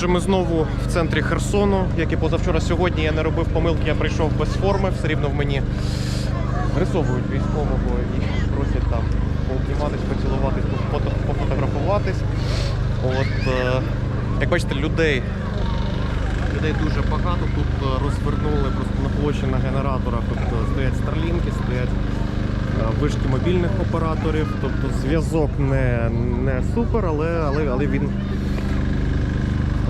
Отже, ми знову в центрі Херсону, як і позавчора сьогодні. Я не робив помилки, я прийшов без форми, все рівно в мені вирисовують військового і просять там пообніматись, поцілуватись, пофото- пофотографуватись. От, е, як бачите, людей, людей дуже багато. Тут е, розвернули просто на площі на генераторах. Тут е, стоять старлінки, стоять вишки мобільних операторів. Тобто зв'язок не, не супер, але, але, але він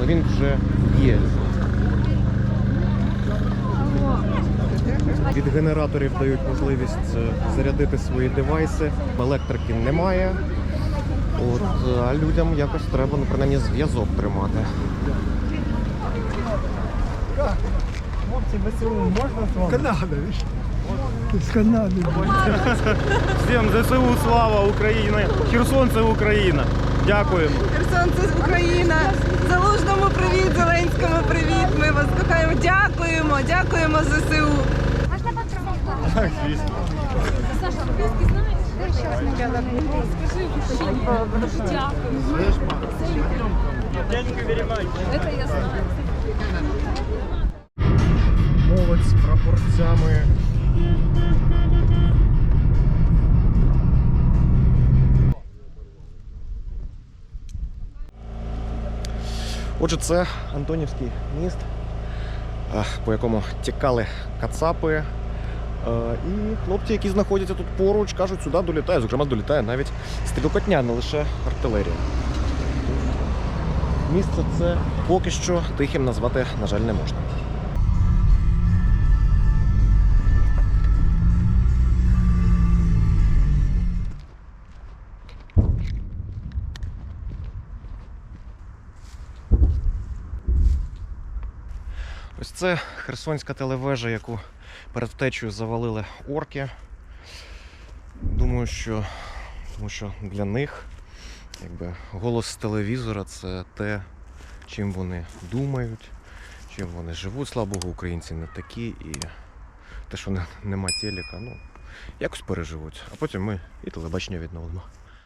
але він вже є. Від генераторів дають можливість е, зарядити свої девайси. Електрики немає. От, е, а людям якось треба, ну, принаймні, зв'язок тримати. Хлопці, ВСУ можна з вами? Канада? З Канади. Всім ЗСУ слава Україні! Херсон це Україна. Дякуємо. Херсон це Україна. Залужному привіт, Зеленському привіт. Ми вас кохаємо. Дякуємо, дякуємо ЗСУ. Можна потрапити? Звісно. Саша, англійський знаєш? Скажи, мужчині, дуже дякую. Це я знаю. Молодь Отже, це Антонівський міст, е, по якому тікали кацапи. Е, І хлопці, які знаходяться тут поруч, кажуть, сюди долітає. Зокрема, долітає навіть стрілкотня, не лише артилерія. Місце це поки що тихим назвати, на жаль, не можна. Ось це херсонська телевежа, яку перед втечею завалили орки. Думаю, що, тому що для них якби, голос телевізора це те, чим вони думають, чим вони живуть. Слава Богу, українці не такі і те, що не- нема телека, ну, якось переживуть. А потім ми і телебачення відновимо.